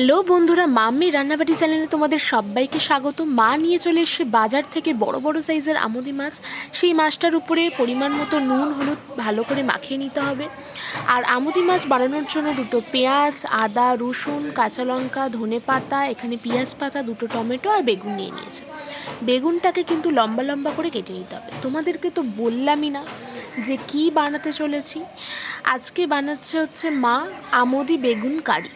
Hello বন্ধুরা, mummy রান্নাবাটি চ্যানেলে তোমাদের সবাইকে স্বাগত। মা নিয়ে চলে এসে বাজার থেকে বড় বড় সাইজের আমুদি মাছ। সেই মাছটার উপরে পরিমাণ মতো নুন, হলুদ ভালো করে মাখিয়ে নিতে হবে। আর আমুদি মাছ বানানোর জন্য দুটো পেঁয়াজ, আদা, রসুন, কাঁচা লঙ্কা, ধনে পাতা, এখানে পেঁয়াজ পাতা, দুটো টমেটো আর বেগুন নিয়ে নিয়েছে। বেগুনটাকে কিন্তু লম্বা লম্বা করে কেটে নিতে হবে। তোমাদেরকে তো বললামই না যে কি বানাতে চলেছি। আজকে বানাচ্ছে হচ্ছে মা আমুদি বেগুন কারি।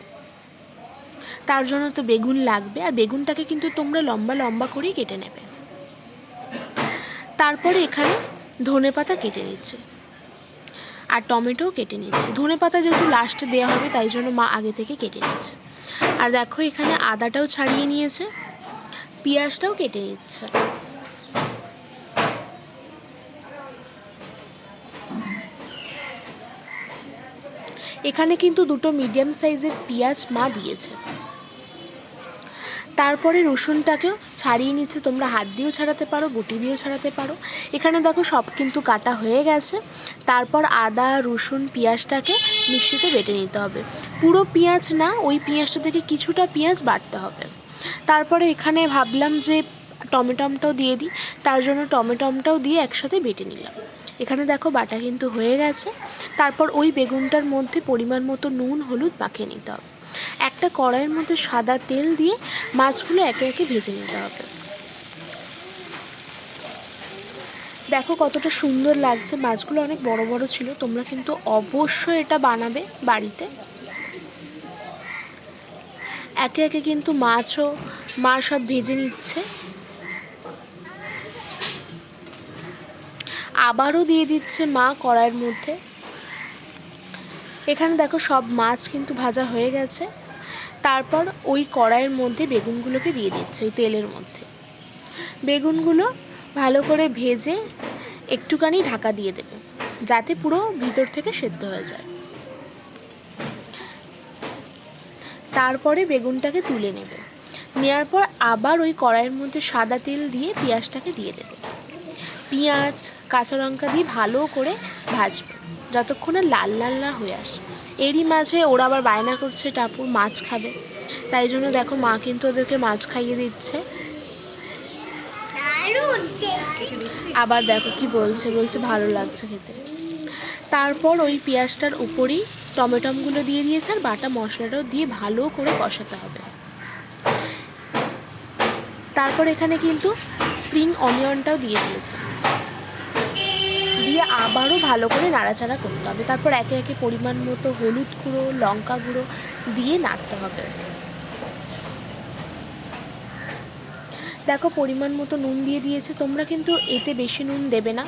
তার জন্য তো বেগুন লাগবে, আর বেগুনটাকে কিন্তু তোমরা লম্বা লম্বা করেই কেটে নেবে। তারপরে এখানে ধনে পাতা কেটে নিচ্ছে। আর টমেটোও কেটে নিচ্ছে। ধনে পাতা যেহেতু লাস্টে দেওয়া হবে, তাই জন্য মা আগে থেকে কেটে নিচ্ছে। আর দেখো এখানে আদাটাও ছাড়িয়ে নিয়েছে, পেঁয়াজটাও কেটে নিচ্ছে। এখানে কিন্তু দুটো মিডিয়াম সাইজের পেঁয়াজ মা দিয়েছে। তারপরে রসুনটাকেও ছাড়িয়ে নিচ্ছে। তোমরা হাত দিয়েও ছাড়াতে পারো, গুটি দিয়েও ছাড়াতে পারো। এখানে দেখো সব কিন্তু কাটা হয়ে গেছে। তারপর আদা, রসুন, পেঁয়াজটাকে মিক্সিতে বেটে নিতে হবে। পুরো পেঁয়াজ না, ওই পেঁয়াজটা থেকে কিছুটা পেঁয়াজ বাটতে হবে। তারপরে এখানে ভাবলাম যে টমেটমটাও দিয়ে দিই। তার জন্য টমেটমটাও দিয়ে একসাথে বেটে নিলাম। এখানে দেখো বাটা কিন্তু হয়ে গেছে। তারপর ওই বেগুনটার মধ্যে পরিমাণ মতো নুন, হলুদ মাখিয়ে নিতে হবে। একটা কড়াইয়ের মধ্যে সাদা তেল দিয়ে মাছগুলো একে একে ভেজে নিতে হবে। দেখো কতটা সুন্দর লাগছে, মাছগুলো অনেক বড় বড় ছিল, তোমরা কিন্তু অবশ্যই এটা বানাবে বাড়িতে। একে একে কিন্তু মাছও, মা সব ভেজে নিচ্ছে। আবারও দিয়ে দিচ্ছে মা কড়াইয়ের মধ্যে। এখানে দেখো সব মাছ কিন্তু ভাজা হয়ে গেছে। তারপর ওই কড়াইয়ের মধ্যে বেগুনগুলোকে দিয়ে দিচ্ছে, ওই তেলের মধ্যে। বেগুনগুলো ভালো করে ভেজে একটুখানি ঢাকা দিয়ে দেবে, যাতে পুরো ভিতর থেকে সেদ্ধ হয়ে যায়। তারপরে বেগুনটাকে তুলে নেবে। নেওয়ার পর আবার ওই কড়াইয়ের মধ্যে সাদা তেল দিয়ে পেঁয়াজটাকে দিয়ে দেবে। পেঁয়াজ, কাঁচা লঙ্কা দিয়ে ভালো করে ভাজবে, যতক্ষণ লাল লাল না হয়ে আসে এরই মাঝে ওরা আবার বায়না করছে টাপুর মাছ খাবে। তাই জন্য দেখো মা কিন্তু ওদেরকে মাছ খাইয়ে দিচ্ছে। আবার দেখো কি বলছে বলছে ভালো লাগছে খেতে। তারপর ওই পেঁয়াজটার উপরেই টমেটমগুলো দিয়ে দিয়েছে আর বাটা মশলাটাও দিয়ে ভালো করে কষাতে হবে। তারপর এখানে কিন্তু স্প্রিং অনিয়নটাও দিয়ে দিয়েছে। দিয়ে আবারও ভালো করে নাড়াচাড়া করতে হবে। তারপর একে একে পরিমাণ মতো হলুদ গুঁড়ো, লঙ্কা গুঁড়ো দিয়ে নাড়তে হবে। দেখো পরিমাণ মতো নুন দিয়ে দিয়েছে। তোমরা কিন্তু এতে বেশি নুন দেবে না।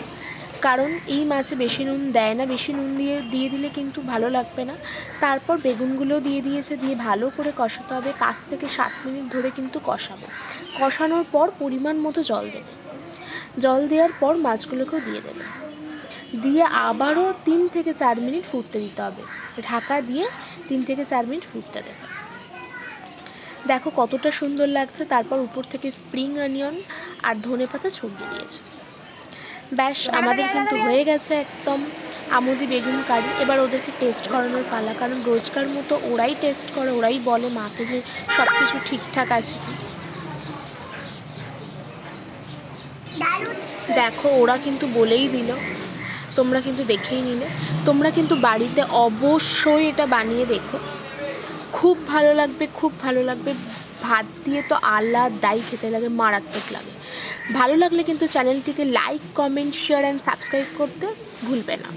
কারণ এই মাছে বেশি নুন দেয় না। বেশি নুন দিয়ে দিয়ে দিলে কিন্তু ভালো লাগবে না। তারপর বেগুনগুলো দিয়ে দিয়েছে। দিয়ে ভালো করে কষাতে হবে। পাঁচ থেকে সাত মিনিট ধরে কিন্তু কষাবো। কষানোর পর পরিমাণ মতো জল দেবে। জল দেওয়ার পর মাছগুলোকেও দিয়ে দেবে। দিয়ে আবারও তিন থেকে চার মিনিট ফুটতে দিতে হবে। ঢাকা দিয়ে তিন থেকে চার মিনিট ফুটতে দেবে। দেখো কতটা সুন্দর লাগছে। তারপর উপর থেকে স্প্রিং অনিয়ন আর ধনে পাতা ছড়িয়ে দিয়েছে। ব্যাস আমাদের কিন্তু হয়ে গেছে একদম আমুদি বেগুন কারি। এবার ওদেরকে টেস্ট করানোর পালা। কারণ রোজকার মতো ওরাই টেস্ট করে ওরাই বলে মাকে যে সব কিছু ঠিকঠাক আছে কি। দেখো ওরা কিন্তু বলেই দিল। তোমরা কিন্তু দেখেই নিলে। তোমরা কিন্তু বাড়িতে অবশ্যই এটা বানিয়ে দেখো। খুব ভালো লাগবে, খুব ভালো লাগবে। ভাত দিয়ে তো আলাদাই খেতে লাগে, মারাত্মক লাগে। ভালো লাগলে কিন্তু চ্যানেলটিকে like comment share and subscribe করতে ভুলবে না।